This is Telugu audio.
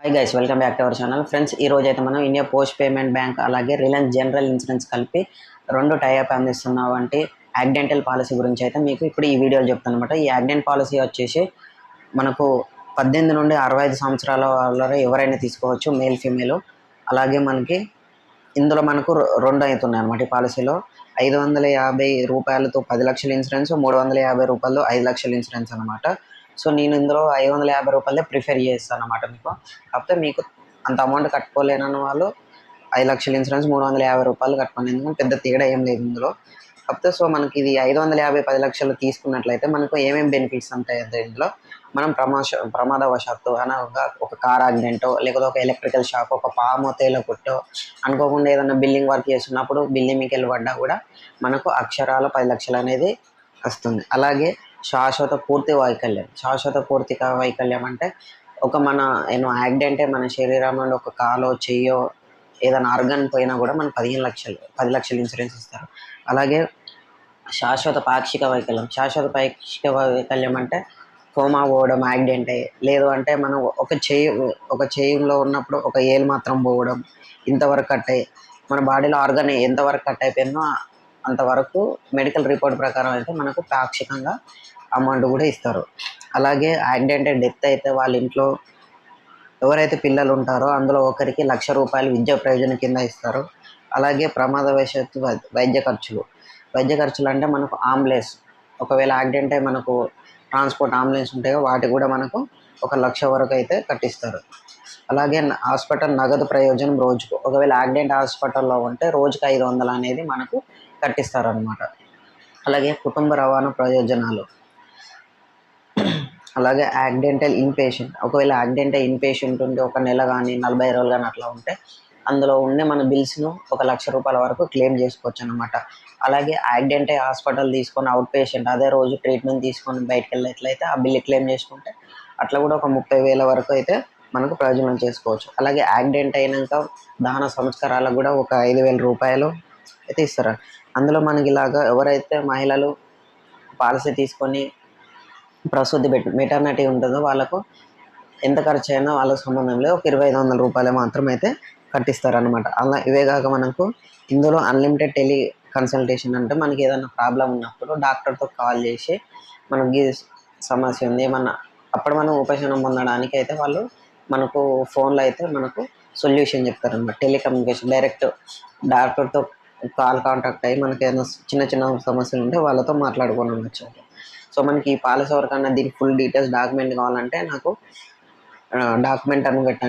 Hi guys welcome back to our channel friends ఈ రోజు అయితే మనం ఇండియా పోస్ట్ పేమెంట్ బ్యాంక్ అలాగే రిలయన్స్ జనరల్ ఇన్సూరెన్స్ కలిపి రెండు టైప్ అందిస్తున్న వంటి యాక్సిడెంటల్ పాలసీ గురించి అయితే మీకు ఇప్పుడు ఈ వీడియోలో చెప్తాను అనమాట ఈ యాక్సిడెంట్ పాలసీ వచ్చేసి మనకు పద్దెనిమిది నుండి అరవై ఐదు సంవత్సరాల వాళ్ళ ఎవరైనా తీసుకోవచ్చు మేల్ ఫీమేల్ అలాగే మనకి ఇందులో మనకు రెండు అవుతున్నాయి అనమాట ఈ పాలసీలో ఐదు వందల యాభై రూపాయలతో పది లక్షల ఇన్సూరెన్స్ మూడు వందల యాభై రూపాయలు ఐదు లక్షల ఇన్సూరెన్స్ అనమాట సో నేను ఇందులో ఐదు వందల యాభై రూపాయలే ప్రిఫర్ చేస్తాను అనమాట మీకు. కాకపోతే మీకు అంత అమౌంట్ కట్టుకోలేనన్న వాళ్ళు ఐదు లక్షల ఇన్సూరెన్స్ మూడు వందల యాభై రూపాయలు కట్టుకోండి. ఎందుకంటే పెద్ద తేడా ఏం లేదు ఇందులో. కాకపోతే సో మనకి ఇది ఐదు వందల యాభై పది లక్షలు తీసుకున్నట్లయితే మనకు ఏమేమి బెనిఫిట్స్ ఉంటాయి అంటే ఇందులో మనం ప్రమాష ప్రమాదవశాత్తు అనగా ఒక కార్ యాక్సిడెంటో లేకపోతే ఒక ఎలక్ట్రికల్ షాక్ ఒక పాము తేల కొట్టో అనుకోకుండా ఏదైనా బిల్డింగ్ వర్క్ చేస్తున్నప్పుడు బిల్డింగ్ మీకు వెళ్ళబడ్డా కూడా మనకు అక్షరాల పది లక్షలు అనేది వస్తుంది. అలాగే శాశ్వత పూర్తి వైకల్యం. శాశ్వత పూర్తి వైకల్యం అంటే ఒక మన ఏమో యాక్సిడెంటే మన శరీరం నుండి ఒక కాలో చెయ్యో ఏదైనా ఆర్గన్ పోయినా కూడా మనకు పదిహేను లక్షలు పది లక్షలు ఇన్సూరెన్స్ ఇస్తారు. అలాగే శాశ్వత పాక్షిక వైకల్యం. శాశ్వత పాక్షిక వైకల్యం అంటే కోమా పోవడం యాక్సిడెంట్ అయ్యి లేదు అంటే మనం ఒక చేయి ఒక చేయిలో ఉన్నప్పుడు ఒక ఏలు మాత్రం పోవడం ఇంతవరకు కట్ అయ్యి మన బాడీలో ఆర్గన్ ఎంతవరకు కట్ అయిపోయిందో అంతవరకు మెడికల్ రిపోర్ట్ ప్రకారం అయితే మనకు పాక్షికంగా అమౌంట్ కూడా ఇస్తారు. అలాగే యాక్సిడెంట్ డెత్ అయితే వాళ్ళ ఇంట్లో ఎవరైతే పిల్లలు ఉంటారో అందులో ఒకరికి లక్ష రూపాయలు విద్యా ప్రయోజనం కింద ఇస్తారు. అలాగే ప్రమాదవశాత్తు వై- వైద్య ఖర్చులు. వైద్య ఖర్చులు అంటే మనకు అంబులెన్స్ ఒకవేళ యాక్సిడెంట్ అయి మనకు ట్రాన్స్పోర్ట్ అంబులెన్స్ ఉంటాయో వాటి కూడా మనకు ఒక లక్ష వరకు అయితే కట్టిస్తారు. అలాగే హాస్పిటల్ నగదు ప్రయోజనం రోజుకు. ఒకవేళ యాక్సిడెంట్ హాస్పిటల్లో ఉంటే రోజుకు ఐదు వందలు అనేది మనకు కట్టిస్తారు అనమాట అలాగే కుటుంబ రవాణా ప్రయోజనాలు. అలాగే యాక్సిడెంటల్ ఇన్పేషెంట్. ఒకవేళ యాక్సిడెంటల్ ఇన్పేషెంట్ ఉంటే ఒక నెల కానీ నలభై రోజులు కానీ అట్లా ఉంటే అందులో ఉండే మన బిల్స్ను ఒక లక్ష రూపాయల వరకు క్లెయిమ్ చేసుకోవచ్చు అనమాట అలాగే యాక్సిడెంట్ అయ్యి హాస్పిటల్ తీసుకొని అవుట్ పేషెంట్ అదే రోజు ట్రీట్మెంట్ తీసుకొని బయటకు వెళ్ళినట్లయితే ఆ బిల్ క్లెయిమ్ చేసుకుంటే అట్లా కూడా ఒక ముప్పై వేల వరకు అయితే మనకు ప్రయోజనం చేసుకోవచ్చు. అలాగే యాక్సిడెంట్ అయినాక దాన సంస్కారాలకు కూడా ఒక ఐదు వేల రూపాయలు అయితే ఇస్తారు? అందులో మనకి ఇలాగా ఎవరైతే మహిళలు పాలసీ తీసుకొని ప్రసూతి పెట్టి మెటర్నిటీ ఉంటుందో వాళ్ళకు ఎంత ఖర్చు అయినా వాళ్ళకి సంబంధం లేదు ఒక ఇరవై ఐదు వందల రూపాయలు మాత్రం అయితే కట్టిస్తారనమాట అలా ఇవే కాక మనకు ఇందులో అన్లిమిటెడ్ టెలి కన్సల్టేషన్ అంటే మనకి ఏదైనా ప్రాబ్లం ఉన్నప్పుడు డాక్టర్తో కాల్ చేసి మనకి సమస్య ఉంది ఏమన్నా అప్పుడు మనం ఉపశమనం పొందడానికి అయితే వాళ్ళు మనకు ఫోన్లో అయితే మనకు సొల్యూషన్ చెప్తారనమాట టెలికమ్యూనికేషన్ డైరెక్ట్ డాక్టర్తో కాల్ కాంటాక్ట్ అయ్యి మనకి ఏదైనా చిన్న చిన్న సమస్యలు ఉంటే వాళ్ళతో మాట్లాడుకొని ఉండొచ్చు. సో మనకి ఈ పాలసీ వరకన్నా దీనికి ఫుల్ డీటెయిల్స్ డాక్యుమెంట్ కావాలంటే నాకు డాక్యుమెంట్ అని పెట్టండి.